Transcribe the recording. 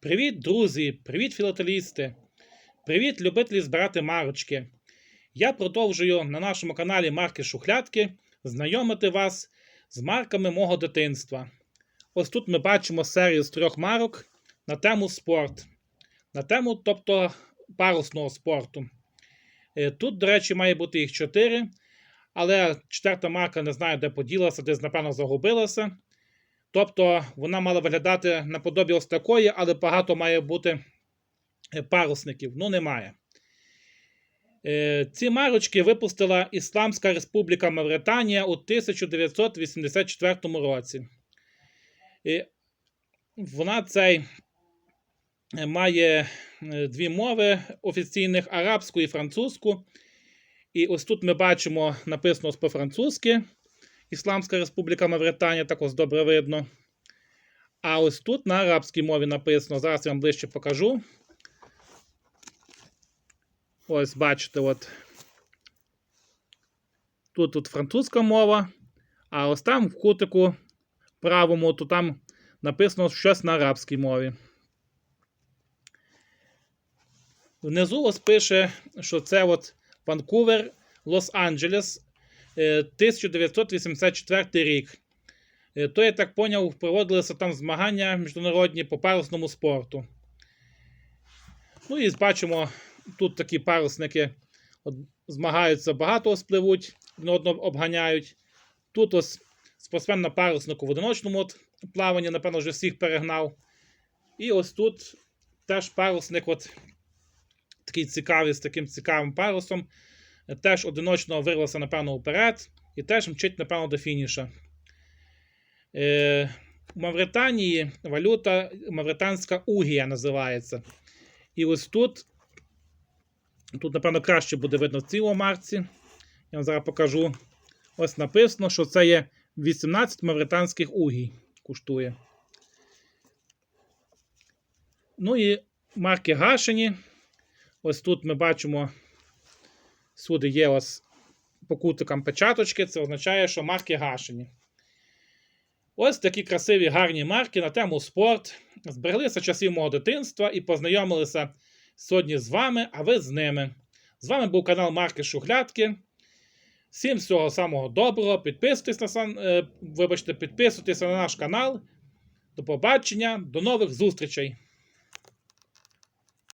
Привіт, друзі! Привіт, філателісти! Привіт, любителі збирати марочки! Я продовжую на нашому каналі Марки Шухлядки знайомити вас з марками мого дитинства. Ось тут ми бачимо серію з трьох марок на тему спорт. На тему, тобто парусного спорту. Е, Тут, до речі, має бути їх чотири, але четверта марка не знаю, де поділася, десь, напевно, загубилася. Тобто вона мала виглядати наподобі ось такої, але багато має бути е, парусників. Ну, немає. Е, Ці марочки випустила Ісламська Республіка Мавританія у 1984 році. Вона цей е, має дві мови офіційних арабську і французьку. І ось тут ми бачимо написано по-французьки. Ісламська Республіка Мавританія, так ось добре видно. А ось тут на арабській мові написано. Зараз я вам ближче покажу. Ось, бачите, от. Тут тут французька мова, а ось там в кутику правому, то там написано щось на арабській мові. Внизу ось пише, що це от Ванкувер, Лос-Анджелес, 1984 рік. Е, То, я так поняв, проводилися там змагання міжнародні по парусному спорту. Ну і бачимо, тут такі парусники змагаються, багато спливуть, один одного обганяють. Тут ось спортсмен на паруснику в одиночному от плаванні, напевно, вже всіх перегнав. І ось тут теж парусник, от такий цікавий, з таким цікавим парусом. Теж одиночно вирвався, напевно, вперед, і теж мчить, напевно, до фініша. Е, у Мавританії валюта мавританська угія називається. І ось тут, тут, напевно, краще буде видно в цій марці. Я вам зараз покажу. Ось написано, що це є 18 мавританських угій. Коштує. Ну і марки гашені. Ось тут ми бачимо, сюди є ось по кутикам печаточки. Це означає, що марки гашені. Ось такі красиві гарні марки на тему спорт. Збереглися часів мого дитинства і познайомилися сьогодні з вами, а ви з ними. З вами був канал Марки Шухлядки. Всім всього самого доброго. Підписуйтесь на сан... е, вибачте, підписуйтесь на наш канал. До побачення, до нових зустрічей!